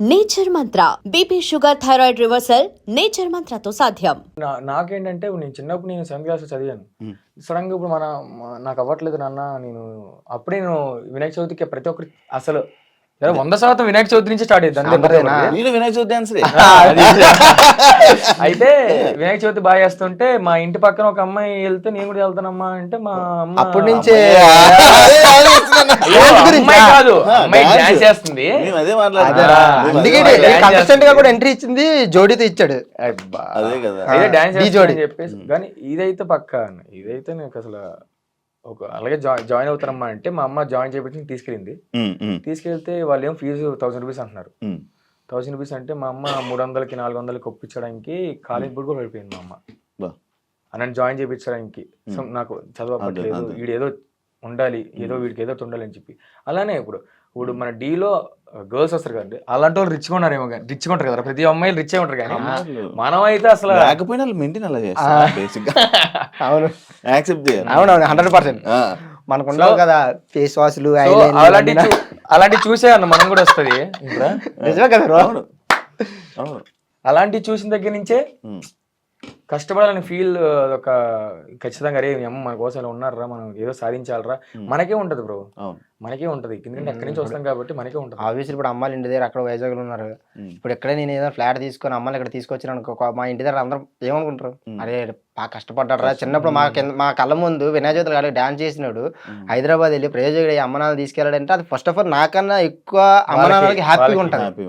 Nature Mantra BP sugar thyroid reversal nature మంత్రతో సాధ్యం నా నాకేంటంటే నేను చిన్నప్పుడు నేను సెవెంత్ క్లాస్ చదివాను. సడన్గా ఇప్పుడు మన నాకు అవ్వట్లేదు నాన్న నేను అప్పుడే నేను వినాయక చవితికి ప్రతి ఒక్కరి అసలు వంద శాతం వినాయక చవితి నుంచి స్టార్ట్? ఒక్కరికి. నేను వినాయక చవితి డాన్స్ రే ఆ, అది. అయితే వినాయక చవితి బాగా చేస్తుంటే మా ఇంటి పక్కన ఒక అమ్మాయి వెళ్తే నేను కూడా వెళ్తానమ్మా అంటే మా అమ్మ అప్పటి నుంచే కాదు అమ్మాయి. డాన్స్ చేస్తుంది కంటెస్టెంట్గా. కూడా ఎంట్రీ ఇచ్చింది జోడీతో ఇచ్చాడు అబ్బా. అదే కదా. డాన్స్ చెప్పేసి కానీ ఇదైతే పక్క ఇదైతే నాకు అసలు ఒక అలాగే జాయిన్ జాయిన్ అవుతారమ్మా అంటే మా అమ్మ జాయిన్ చేయించి తీసుకెళ్ళింది. తీసుకెళ్తే వాళ్ళు ఏం ఫీజు థౌసండ్ రూపీస్ అంటున్నారు. థౌసండ్ రూపీస్ అంటే మా అమ్మ మూడు వందలకి నాలుగు వందలకి ఒప్పించడానికి కాలేజ్ బుడ్ కూడా పడిపోయింది మా అమ్మ. నన్ను జాయిన్ చేయించడానికి. నాకు చదువు. వీడు ఏదో ఉండాలి ఏదో వీడికి ఏదో ఉండాలి అని చెప్పి. అలానే ఇప్పుడు ఇప్పుడు మన డీలో గర్ల్స్ వస్తారు కదండి. అలాంటి వాళ్ళు రిచ్గా ఉన్నారేమో కానీ రిచ్గా ఉంటారు కదా. ప్రతి అమ్మాయిలు రిచ్ ఉంటారు కానీ. మనం అయితే అసలు లేకపోయినా మెయింటైన్ అలా చేస్తారు గా. అవును. యాక్సెప్ట్ చేయాలి. అవునవును హండ్రెడ్ పర్సెంట్ మనకు ఉండవు కదా ఫేస్ వాష్లు అలాంటి అలాంటి చూసే అన్న మనం కూడా వస్తుంది. నిజమే కదా అవును. అవును. అలాంటి చూసిన దగ్గర నుంచే కష్టపడాలని ఫీల్ ఒక ఖచ్చితంగా అరే అమ్మ మన కోసం ఇలా ఉన్నారా మనం ఏదో సాధించాలరా. మనకే ఉంటది బ్రో మనకే ఉంటది. ఎందుకంటే అక్కడి నుంచి వస్తాం కాబట్టి మనకే ఉంటది. ఆబ్వియస్లీ ఇప్పుడు అమ్మాయిలు ఇంటి దగ్గర అక్కడ వైజాగ్లో ఉన్నారు. ఇప్పుడు ఎక్కడ నేను ఏదైనా ఫ్లాట్ తీసుకొని అమ్మాయిలు ఇక్కడ తీసుకొచ్చిన అనుకో మా ఇంటి దగ్గర అందరూ ఏమనుకుంటారు? అరే బాగా కష్టపడ్డారా చిన్నప్పుడు మా కింద మా కళ్ళ ముందు వినాయక చవితి గారికి డాన్స్ చేసినాడు హైదరాబాద్ వెళ్ళి ప్రయోజకుడు అమ్మ నాన్న తీసుకెళ్ళాడంటే అది ఫస్ట్ ఆఫ్ ఆల్ నాకన్నా ఎక్కువ అమ్మ నాన్నలకి హ్యాపీగా ఉంటుంది.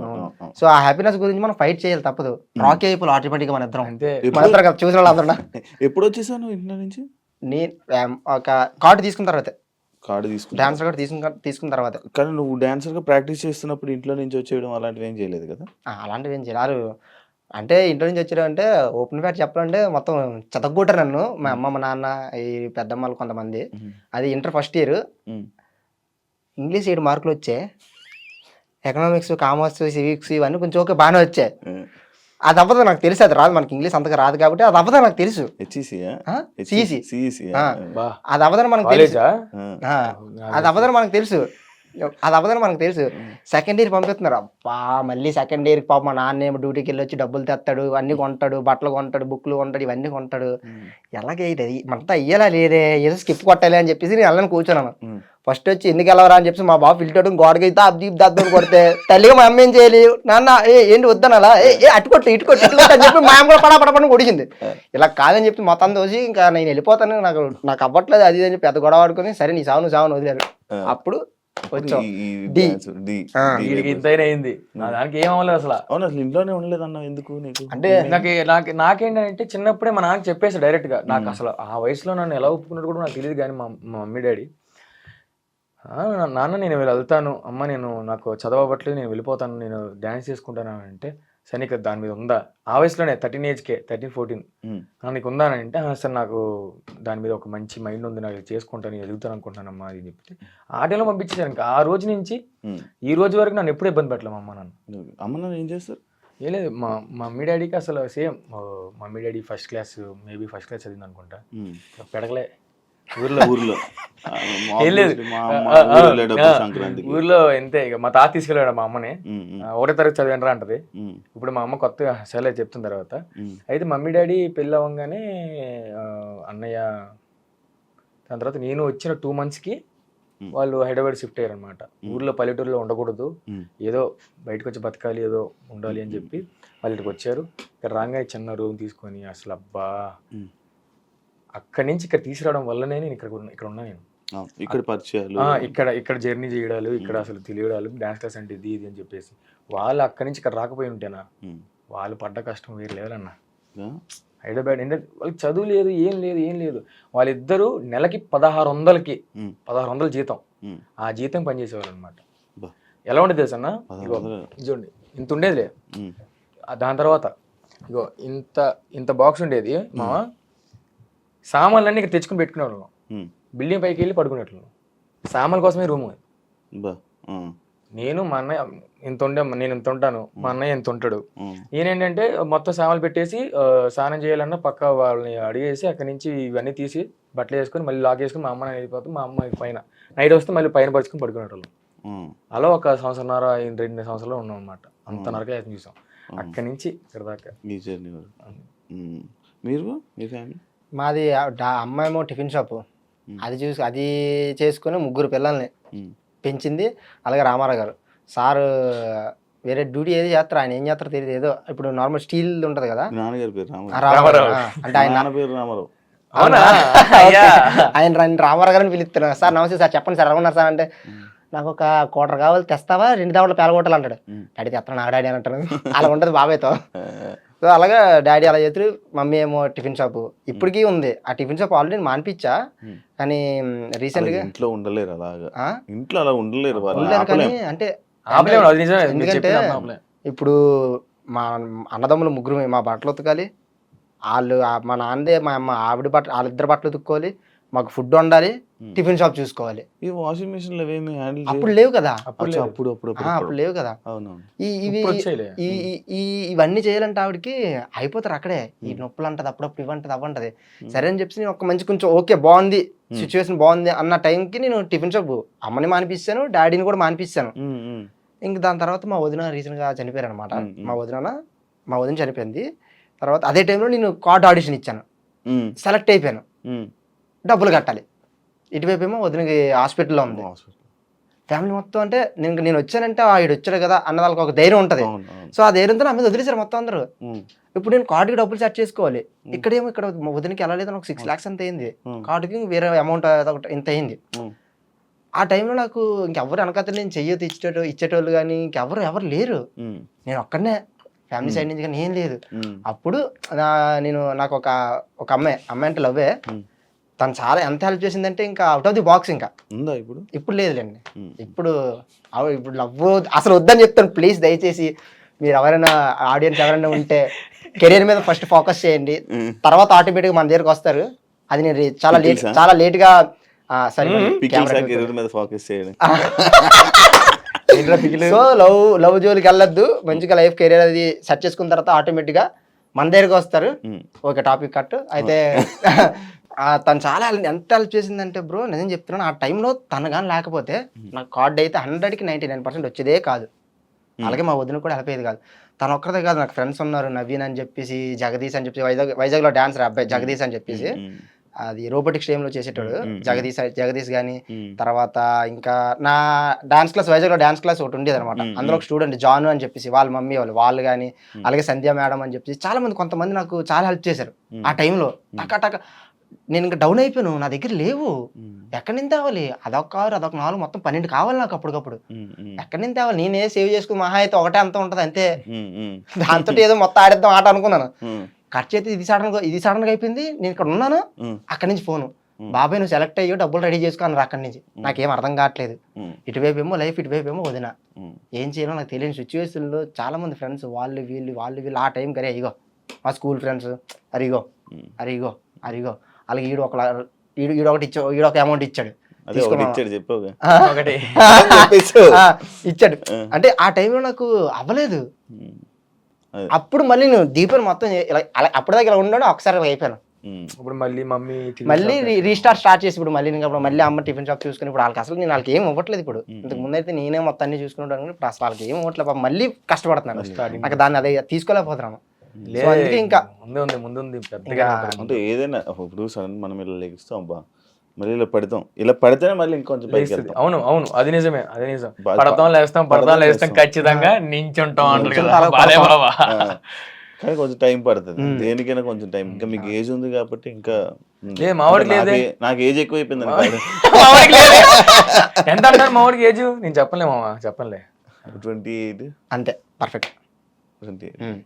సో ఆ హ్యాపీనెస్ గురించి మనం ఫైట్ చేయాలి తప్పదు. రాకీ అయిపోయి ఆటోమేటిక్ మన ఇద్దరం చూసిన వాళ్ళందరూ ఎప్పుడు వచ్చేసాను ఇంట్లో నుంచి? నేను ఒక కార్డు తీసుకున్న తర్వాత. కార్డు తీసుకుంటా డాన్స్ కార్డు తీసుకున్న తీసుకున్న తర్వాత. కానీ నువ్వు డాన్సర్గా ప్రాక్టీస్ చేస్తున్నప్పుడు ఇంట్లో నుంచి వచ్చేయడం అలాంటివి ఏం చేయలేదు కదా? అలాంటివి ఏం చేయాలి అంటే ఇంట్లో నుంచి వచ్చారు అంటే ఓపెన్ ఫ్యాట్ చెప్పాలంటే మొత్తం చదవకూటారు నన్ను. మా అమ్మ మా నాన్న ఈ పెద్దమ్మలు కొంతమంది. అది ఇంటర్ ఫస్ట్ ఇయర్. ఇంగ్లీష్ ఏడు మార్కులు వచ్చాయి. ఎకనామిక్స్ కామర్స్ సివిక్స్ ఇవన్నీ కొంచెం ఓకే బాగానే వచ్చాయి. అది అవ్వదు నాకు తెలుసు అది రాదు మనకి ఇంగ్లీష్ అంతగా రాదు కాబట్టి అది అవ్వదు నాకు తెలుసు. ఆ? ఆ. బా. అది అవ్వదని మనకు తెలుసు. అది అవ్వదని మనకు తెలుసు. అది అవ్వదని మనకు తెలుసు. సెకండ్ ఇయర్ పంపిస్తున్నారు. అబ్బా మళ్ళీ సెకండ్ ఇయర్కి పాప మా నాన్న ఏమో డ్యూటీకి వెళ్ళి వచ్చి డబ్బులు తెస్తాడు అన్ని కొంటాడు బట్టలు కొంటాడు బుక్లు కొంటాడు ఇవన్నీ కొంటాడు. ఎలాగే ఇది మనతో అయ్యేలా లేదే? ఏదో స్కిప్ కొట్టాలి అని చెప్పేసి నేను వెళ్ళని కూర్చున్నాను. ఫస్ట్ వచ్చి ఎందుకు వెళ్ళవరా అని చెప్పి మా బాబు ఫిల్టర్ గోడకి దాబ్ దీప్ దాబ్దని కొడితే తల్లిగా మా అమ్మ ఏం చేయాలి? నాన్న ఏ ఏంటి వద్దనలా? ఏ ఏ అటు కొట్టు ఇటు కొట్టు అని చెప్పి మా అమ్మ కూడా పడా పడపడని కొడిచింది ఇలా కాదని చెప్పి మొత్తం దోసి ఇంకా నేను వెళ్ళిపోతాను నాకు నాకు అవ్వట్లేదు అది అని చెప్పి పెద్ద గొడవ ఆడుకొని సరే నీ సావు నువ్వు సావును వదిలేరు. అప్పుడు అయింది. నా దానికి ఏం అవ్వలేదు అసలు. అవును అసలు ఇంట్లోనే ఉండలేదన్న ఎందుకు నీకు? అంటే నాకు నాకు నాకేంటంటే చిన్నప్పుడే మా నాన్న చెప్పేసి డైరెక్ట్గా నాకు అసలు ఆ వయసులో నన్ను ఎలా ఒప్పుకున్నాడు కూడా నాకు తెలియదు కానీ మా మమ్మీ డాడీ "ఆ, నా- నాన్న నేను వెళ్తాను. అమ్మ నేను నాకు చదవబట్లేదు నేను వెళ్ళిపోతాను. నేను డ్యాన్స్ చేసుకుంటాను అని అంటే సరే నీకు దాని మీద ఉందా? ఆ వయసులోనే థర్టీన్ ఏజ్కే థర్టీన్ ఫోర్టీన్. నీకు ఉందా అని అంటే "ఆ, సార్ నాకు దాని మీద ఒక మంచి మైండ్ ఉంది. నాకు చేసుకుంటాను నేను ఎదుగుతాను అనుకుంటానమ్మా అది చెప్తే ఆ టైంలో పంపించేసాను ఇంకా ఆ రోజు నుంచి. ఈ రోజు వరకు నన్ను ఎప్పుడు ఇబ్బంది పెట్టలే మా అమ్మ నన్ను. అమ్మ నాన్న ఏం చేస్తారు? ఏ లేదు మా మా మమ్మీ డాడీకి అసలు same. Mummy daddy first class maybe first class చదివింది అనుకుంటా. పెడగలే. ఊర్లో ఊర్లో. ఊర్లో ఎంతే ఇక. మా తాత తీసుకెళ్ళాడు మా అమ్మని. ఒకటో తరగతి చదివాను అంటది. ఇప్పుడు మా అమ్మ కొత్తగా సరే చెప్తున్న తర్వాత. అయితే మమ్మీ డాడీ పెళ్ళి అవ్వగానే అన్నయ్య దాని తర్వాత నేను వచ్చిన టూ మంత్స్కి. వాళ్ళు హైదరాబాద్ షిఫ్ట్ అయ్యారు అనమాట ఊర్లో పల్లెటూరులో ఉండకూడదు. ఏదో బయటకు వచ్చి బతకాలి ఏదో ఉండాలి అని చెప్పి వాళ్ళ వచ్చారు. ఇక్కడ రాగానే చిన్న రూమ్ తీసుకొని అసలు అబ్బా. అక్కడి నుంచి ఇక్కడ తీసుకురావడం వల్లనే నేను ఇక్కడ ఇక్కడ ఉన్నా నేను. ఇక్కడ పరిచయాలు ఇక్కడ ఇక్కడ జర్నీ చేయడాలు ఇక్కడ అసలు తెలియడాలు డాన్స్ క్లాస్ అంటే ఇది ఇది అని చెప్పేసి. వాళ్ళు అక్కడి నుంచి ఇక్కడ రాకపోయి ఉంటేనా? వాళ్ళు పడ్డ కష్టం వేరు లేదన్న? హైదరాబాద్ ఏంటంటే వాళ్ళకి చదువు లేదు ఏం లేదు ఏం లేదు. వాళ్ళిద్దరూ నెలకి పదహారు వందలకి పదహారు వందల జీతం. ఆ జీతం పనిచేసేవాళ్ళు అనమాట. ఎలా ఉండేది తెలుసా అన్న చూడండి. ఇంత ఉండేదిలే. దాని తర్వాత ఇగో ఇంత ఇంత బాక్స్ ఉండేది మా సామాన్లన్నీ ఇక్కడ తెచ్చుకుని పెట్టుకునేవాళ్ళం. బిల్డింగ్ పైకి వెళ్ళి పడుకునేట్లు సామాన్ల కోసమే రూమ్. నేను మా అన్నయ్య ఇంత ఉండే నేను ఇంత ఉంటాను మా అన్నయ్య ఇంత ఉంటాడు. ఈయనేంటంటే మొత్తం సామాన్లు పెట్టేసి స్నానం చేయాలన్నా పక్క వాళ్ళని అడిగేసి అక్కడి నుంచి ఇవన్నీ తీసి బట్టలు వేసుకొని మళ్ళీ లాక్ వేసుకొని మా అమ్మ వెళ్ళిపోతాం మా అమ్మ పైన నైట్ వస్తే మళ్ళీ పైన పరుచుకొని పడుకునేటోళ్ళం. అలా ఒక సంవత్సరంన్నర రెండు సంవత్సరాలు ఉన్నాం అనమాట అంత నరకయాత్ర చూసాం. అక్కడి నుంచి ఇక్కడ దాకా. మీ జర్నీ. మీరు మీ ఫ్యామిలీ? మాది అమ్మాయేమో టిఫిన్ షాపు. అది చూసి అది చేసుకుని ముగ్గురు పిల్లల్ని పెంచింది. అలాగే రామారావు గారు. సార్ వేరే డ్యూటీ ఏది చేస్తారు ఆయన ఏం చేస్తారో తెలియదు ఏదో ఇప్పుడు నార్మల్ స్టీల్ ఉంటది కదా. నాన్నగారి పేరు రామారావు. అంటే ఆయన నాన్న పేరు రామారావు. అవునా? అయ్యా. ఆయన రా- రామారావు గారిని పిలుస్తున్నారు సార్ నమస్తే సార్ చెప్పండి సార్ ఎలా సార్ అంటే నాకు ఒక కోటర్ కావాలి తెస్తావా? రెండు దావట్లు పేలగొట్టాలి అంటాడు ఉమ్. డాడీ తెస్తాను నాకు డాడీ అని అంటాను అలా ఉంటుంది బాబాయ్తో. సో అలాగా డాడీ అలా చేతులు మమ్మీ ఏమో టిఫిన్ షాపు. ఇప్పటికీ ఉంది. ఆ టిఫిన్ షాప్ ఆల్రెడీ మానిపించా. కానీ రీసెంట్గా ఇంట్లో ఉండలేరు అలాగా. ఆ? ఇంట్లో అలా ఉండలేరు కానీ. అంటే ఎందుకంటే. ఇప్పుడు మా అన్నదమ్ములు ముగ్గురు మా బట్టలు ఉతకాలి. వాళ్ళు మా నాన్నదే మా అమ్మ ఆవిడ బట్ట వాళ్ళిద్దరు బట్టలు ఉతుక్కోవాలి. మాకు ఫుడ్ వండాలి. టిఫిన్ షాప్ చూసుకోవాలి. ఈ వాషింగ్ మిషన్లో ఏమి హ్యాండిల్ అప్పుడు లేవు కదా. అప్పుడు అప్పుడు. అప్పుడు లేవు కదా. అవునవును. ఈ ఇవి. ఈ ఇవన్నీ చేయాలంటే ఆవిడకి అయిపోతారు అక్కడే. ఈ నొప్పులు అంటది అప్పుడప్పుడు ఇవ్వంటది అవ్వంటది. సరే అని చెప్పి నేను ఒక మంచి కొంచెం ఓకే బాగుంది సిచ్యువేషన్ బాగుంది అన్న టైంకి నేను టిఫిన్ షాప్ అమ్మని మానిపిస్తాను డాడీని కూడా మానిపిస్తాను. ఇంక దాని తర్వాత మా వదిన రీసెంట్గా చనిపోయారు అనమాట. మా వదిన మా వదిన చనిపోయింది. తర్వాత అదే టైంలో నేను కార్డ్ ఆడిషన్ ఇచ్చాను. సెలెక్ట్ అయిపోయాను. డబ్బులు కట్టాలి. ఇటువైపు ఏమో వదినకి హాస్పిటల్లో ఉంది. ఫ్యామిలీ మొత్తం అంటే నేను నేను వచ్చానంటే ఆవిడ వచ్చాడు కదా అన్న వాళ్ళకి ఒక ధైర్యం ఉంటుంది. సో ఆ ధైర్యంతో నా మీద వదిలేశారు మొత్తం అందరూ. ఇప్పుడు నేను కార్డుకి డబ్బులు సెట్ చేసుకోవాలి. ఇక్కడేమో ఇక్కడ వదినకి ఎలా లేదని ఒక సిక్స్ ల్యాక్స్ అంత అయింది. కార్డుకి వేరే అమౌంట్ ఇంత అయింది. ఆ టైంలో నాకు ఇంకెవరు వెనకాల నేను చెయ్యొద్దు ఇచ్చేటో ఇచ్చేటోళ్ళు కానీ ఇంకెవరు ఎవరు లేరు. నేను ఒక్కడనే ఫ్యామిలీ సైడ్ నుంచి కానీ ఏం లేదు. అప్పుడు నా నేను నాకు ఒక ఒక అమ్మాయి అమ్మాయి అంటే లవ్వే. తను చాలా ఎంత హెల్ప్ చేసిందంటే ఇంకా అవుట్ ఆఫ్ ది బాక్స్ ఇంకా. ఉందా ఇప్పుడు? ఇప్పుడు లేదులేండి. ఇప్పుడు ఇప్పుడు లవ్ అసలు వద్దని చెప్తాను. ప్లీజ్ దయచేసి మీరు ఎవరైనా ఆడియన్స్ ఎవరైనా ఉంటే కెరీర్ మీద ఫస్ట్ ఫోకస్ చేయండి. తర్వాత ఆటోమేటిక్గా మన దగ్గరకు వస్తారు. అది నేను చాలా లేట్? చాలా లేట్గా సరే పికిల్స్ ఆ కెరీర్ మీద ఫోకస్ చేయడం. సో లవ్ లవ్ జోలికి వెళ్ళొద్దు. మంచిగా లైఫ్ కెరీర్ అది సెట్ చేసుకున్న తర్వాత ఆటోమేటిక్గా మన దగ్గరకు వస్తారు. ఓకే టాపిక్ కట్ అయితే తను చాలా ఎంత హెల్ప్ చేసిందంటే బ్రో నిజం చెప్తున్నాను ఆ టైంలో తను కానీ లేకపోతే నాకు కార్డ్ అయితే హండ్రెడ్కి నైంటీ నైన్ పర్సెంట్ వచ్చేదే కాదు. అలాగే మా వదిన కూడా హెల్ప్ అయ్యేది కాదు. తను ఒక్కదే కాదు నాకు ఫ్రెండ్స్ ఉన్నారు నవీన్ అని చెప్పేసి జగదీష్ అని చెప్పి వైజాగ్ వైజాగ్లో డాన్సర్ అబ్బాయి జగదీష్ అని చెప్పేసి అది రోబోటిక్స్లో చేసేటోడు. జగదీష్ జగదీష్ కానీ. తర్వాత ఇంకా నా డాన్స్ క్లాస్ వైజాగ్లో డాన్స్ క్లాస్ ఒకటి ఉండేది అనమాట. అందులో ఒక స్టూడెంట్ జాను అని చెప్పేసి వాళ్ళ మమ్మీ వాళ్ళు వాళ్ళు కానీ అలాగే సంధ్య మేడం అని చెప్పేసి చాలా మంది కొంతమంది నాకు చాలా హెల్ప్ చేశారు. ఆ టైంలో టక టక నేను ఇంకా డౌన్ అయిపోయాను. నా దగ్గర లేవు. ఎక్కడి నుంచి తేవాలి? అదొక కారు అదొక నాలుగు మొత్తం పన్నెండు కావాలి నాకు అప్పటికప్పుడు. ఎక్కడి నుంచి తేవాలి? నేనే సేవ్ చేసుకుని మహా అయితే ఒకటే అంత ఉంటుంది అంతే. దాంతో ఏదో మొత్తం ఆడేద్దాం ఆట అనుకున్నాను. ఖర్చు అయితే ఇది సడన్ ఇది సడన్గా అయిపోయింది. నేను ఇక్కడ ఉన్నాను. అక్కడి నుంచి ఫోను. బాబాయ్ నువ్వు సెలెక్ట్ అయ్యో డబ్బులు రెడీ చేసుకోను అక్కడి నుంచి. నాకేం అర్థం కావట్లేదు. ఇటువైపు ఏమో లైఫ్ ఇటువైపు ఏమో వదిన. ఏం చేయాలో నాకు తెలియని సిచ్యువేషన్లో చాలా మంది ఫ్రెండ్స్ వాళ్ళు వీళ్ళు వాళ్ళు వీళ్ళు ఆ టైం కరే ఇగో. మా స్కూల్ ఫ్రెండ్స్ అరిగో. అరిగో అరిగో అలాగే ఈడు ఒక ఈడు ఈడు ఒకటి ఇచ్చా ఈడు ఒక అమౌంట్ ఇచ్చాడు. ఒకటి. ఇచ్చాడు. అంటే ఆ టైంలో నాకు అవ్వలేదు. అప్పుడు మళ్ళీ నేను దీపం మొత్తం అలా అప్పటిదాకా ఇలా ఉన్నాడు ఒకసారి అయిపోయాను. ఇప్పుడు మళ్ళీ మమ్మీ మళ్ళీ రీస్టార్ట్ స్టార్ట్ చేసి ఇప్పుడు మళ్ళీ ఇంకా ఇప్పుడు మళ్ళీ అమ్మ టిఫిన్ షాప్ చూసుకుని ఇప్పుడు వాళ్ళకి అసలు నేను వాళ్ళకి ఏం ఇవ్వట్లేదు ఇప్పుడు. ఇంతకు ముందు అయితే నేనే మొత్తం అన్ని చూసుకుంటాను కానీ ఇప్పుడు అసలు వాళ్ళకి ఏం ఇవ్వట్లేదు. మళ్ళీ కష్టపడుతున్నాను. నాకు దాన్ని అదే తీసుకోలేకపోతున్నాను. అందుకే ఇంకా ముందే ఉంది ముందు ఉంది పెద్దగా. అంటే ఏదైనా ఇప్పుడు సడన్ మనం ఇలా లెగిస్తాం అబ్బా మళ్ళీ ఇలా పడతాం ఇలా పడితేనే మళ్ళీ ఇంకొంచెం పైకి. వెళ్తాం. అవును అవును అది నిజమే అది నిజం. బా- పడతాం లేస్తాం పడతాం లేస్తాం. ఖచ్చితంగా నించుంటాం అంటారు కదా. బాలే. బాబా. కానీ కొంచెం టైం పడుతుంది. దేనికైనా కొంచెం టైం. ఇంకా మీకు ఏజ్ ఉంది కాబట్టి ఇంకా మావాడికి నాకు లేదే. ఏ- నాకు ఏజ్ ఎక్కువ అయిపోయింది. ఎంత అంటారు మా వాడికి ఏజ్? నేను చెప్పలే మామ చెప్పలే ట్వంటీ ఎయిట్. అంతే పర్ఫెక్ట్ ట్వంటీ ఎయిట్.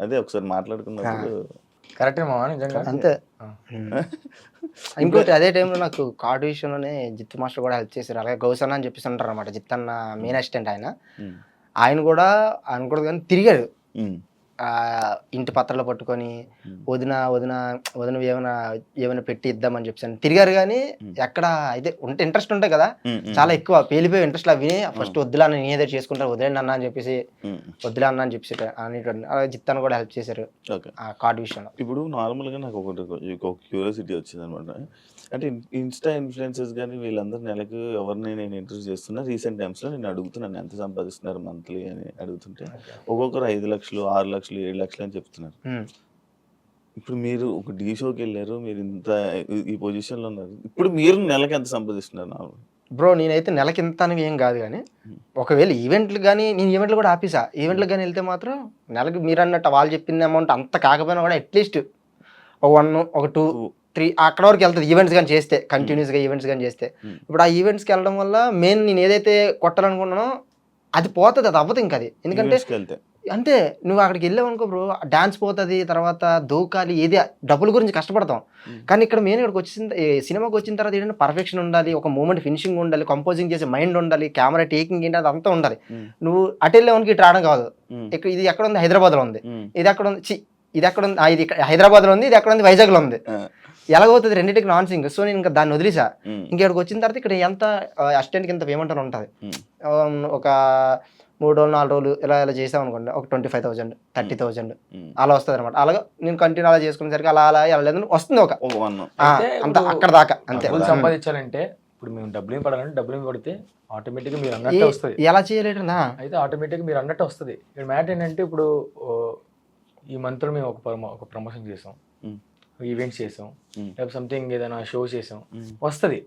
అదే ఒకసారి మాట్లాడుకున్నప్పుడు కరెక్టే మామ నిజంగా. అంతే. ఇంకోటి అదే టైంలో నాకు కార్డు విషయంలోనే జిత్తు మాస్టర్ కూడా హెల్ప్ చేశారు. అలాగే గౌసన్న అని చెప్పేసి ఉంటారు అనమాట జిత్తన్న మెయిన్ అసిస్టెంట్ ఆయన. ఆయన కూడా అనకూడదు కానీ తిరిగాడు ఇంటి పత్రాలు పట్టుకొని వదిన వదిన వదిన ఏమైనా ఏమైనా పెట్టి ఇద్దామని చెప్పాను తిరిగారు కానీ ఎక్కడ అయితే ఉంటే ఇంట్రెస్ట్ ఉంటాయి కదా. చాలా ఎక్కువ పేలిపోయి ఇంట్రెస్ట్ అవి. ఫస్ట్ వద్దులా నేను ఏదో చేసుకుంటాను వదిలేండి అన్న అని చెప్పేసి వద్దులే అన్న అని చెప్పేసి అనేటువంటి జిత్తాను కూడా హెల్ప్ చేశారు ఓకే. ఆ కార్డు విషయంలో. ఇప్పుడు నార్మల్గా నాకు ఒకటి ఒక క్యూరియాసిటీ వచ్చింది అనమాట అంటే ఇన్స్టా ఇన్ఫ్లుయెన్సెస్ కానీ వీళ్ళందరూ నెలకు ఎవరిని నేను ఇంట్రెస్ట్ చేస్తున్నా రీసెంట్ టైమ్స్లో నేను అడుగుతున్నాను ఎంత సంపాదిస్తున్నారు మంత్లీ అని అడుగుతుంటే ఒక్కొక్కరు ఐదు లక్షలు ఆరు లక్షలు ఏడు లక్షలు అని చెప్తున్నారు. ఇప్పుడు మీరు ఒక డీ షోకి వెళ్ళారు మీరు ఇంత ఈ- పొజిషన్లో ఉన్నారు. ఇప్పుడు మీరు నెలకి ఎంత సంపాదిస్తున్నారు బ్రో నేనైతే నెలకి ఇంత అని ఏం కాదు కానీ ఒకవేళ ఈవెంట్లు కానీ నేను ఈవెంట్లు కూడా ఆపేసా. ఈవెంట్లకు కానీ వెళ్తే మాత్రం నెలకి మీరు అన్నట్టు వాళ్ళు చెప్పిన అమౌంట్ అంత కాకపోయినా కూడా అట్లీస్ట్ ఒక వన్ ఒక టూ త్రీ అక్కడ వరకు వెళ్తుంది ఈవెంట్స్ కానీ చేస్తే కంటిన్యూస్గా ఈవెంట్స్ కానీ చేస్తే. ఇప్పుడు ఆ ఈవెంట్స్కి వెళ్ళడం వల్ల మెయిన్ నేను ఏదైతే కొట్టాలనుకున్నానో అది పోతుంది అది అవ్వదు ఇంకా అది. ఎందుకంటే అంతే నువ్వు అక్కడికి వెళ్ళావు అనుకో బ్రో డాన్స్ పోతుంది తర్వాత దూకాలి ఏది డబ్బుల గురించి కష్టపడతాం. కానీ ఇక్కడ మెయిన్ ఇక్కడికి వచ్చిన సినిమాకి వచ్చిన తర్వాత ఏంటంటే పర్ఫెక్షన్ ఉండాలి ఒక మూమెంట్ ఫినిషింగ్ ఉండాలి కంపోజింగ్ చేసే మైండ్ ఉండాలి కెమెరా టేకింగ్ ఏంటి అది అంతా ఉండాలి. నువ్వు అటు వెళ్ళేవానికి ఇటు రావడం కాదు. ఇక్కడ ఇది ఎక్కడ ఉంది? హైదరాబాద్లో ఉంది. ఇది ఎక్కడ ఉంది? చి ఇది ఎక్కడ ఉంది? ఇది హైదరాబాద్లో ఉంది ఇది ఎక్కడ ఉంది? వైజాగ్లో ఉంది. ఎలాగవుతుంది? రెండింటికి నాన్ సింగ్ సో నేను ఇంకా దాన్ని వదిలేసా. ఉమ్, ఇంక ఇక్కడికి వచ్చిన తర్వాత ఇక్కడ ఎంత అసిస్టెంట్కి ఇంత పేమెంట్ అని ఉంటుంది ఒక మూడు రోజులు నాలుగు రోజులు ఇలా ఇలా చేసాం అనుకోండి ఒక twenty five thousand thirty thousand. అలా వస్తుంది అనమాట అలాగా నేను కంటిన్యూ అలా చేసుకునేసరికి అలా అలా వెళ్ళలేదు వస్తుంది ఒక. అంత అక్కడ దాకా అంతే. సంపాదించాలంటే ఇప్పుడు మేము డబ్బులు పడాలంటే డబ్బులు కొడితే ఆటోమేటిక్గా మీరు అన్నట్టు వస్తుంది. ఎలా చేయలేటనా అయితే ఆటోమేటిక్గా మీరు అన్నట్టు వస్తుంది. ఇక్కడ మ్యాటర్ ఏంటంటే ఇప్పుడు ఈ మంత్లో మేము ఒక ప్రమో ఒక ప్రమోషన్ చేసాం. ఉమ్, ఈవెంట్స్ చేసాం. లేకపోతే సంథింగ్ ఏదైనా షో చేసాం. వస్తుంది.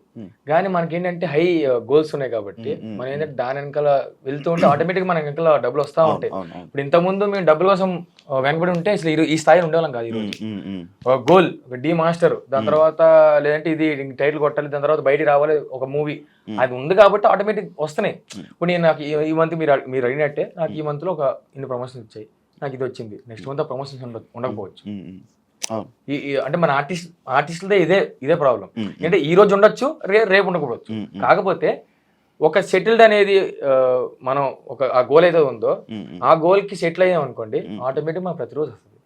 కానీ మనకి ఏంటంటే హై గోల్స్ ఉన్నాయి కాబట్టి మనం ఏంటంటే దాని వెనకాల వెళ్తూ ఉంటే ఆటోమేటిక్గా మన వెనకాల డబ్బులు వస్తూ ఉంటాయి. ఇప్పుడు ఇంతకుముందు మేము డబ్బుల కోసం ఆ, వెనకబడి ఉంటే అసలు ఈ- స్థాయిలో ఉండేవాళ్ళం కాదు ఈరోజు ఒక గోల్ ఒక డి మాస్టర్ దాని తర్వాత లేదంటే ఇది టైటిల్ కొట్టాలి దాని తర్వాత బయటికి రావాలి ఒక మూవీ అది ఉంది కాబట్టి ఆటోమేటిక్ వస్తున్నాయి. ఇప్పుడు నేను నాకు ఈ- మంత్ మీరు మీరు అడిగినట్టే నాకు ఈ మంత్లో ఒక ఇన్ని ప్రమోషన్స్ వచ్చాయి. నాకు ఇది వచ్చింది. నెక్స్ట్ మంత్ ప్రమోషన్స్ ఉండకపోవచ్చు. అంటే మన ఆర్టిస్ట్ ఆర్టిస్టులదే ఇదే ఇదే ప్రాబ్లం. అంటే ఈ రోజు ఉండొచ్చు రే రేపు ఉండకపోవచ్చు. కాకపోతే ఒక సెటిల్డ్ అనేది మనం ఒక ఆ గోల్ ఏదో ఉందో. ఆ గోల్కి సెటిల్ అయ్యాం అనుకోండి ఆటోమేటిక్ మనకు ప్రతిరోజు వస్తుంది.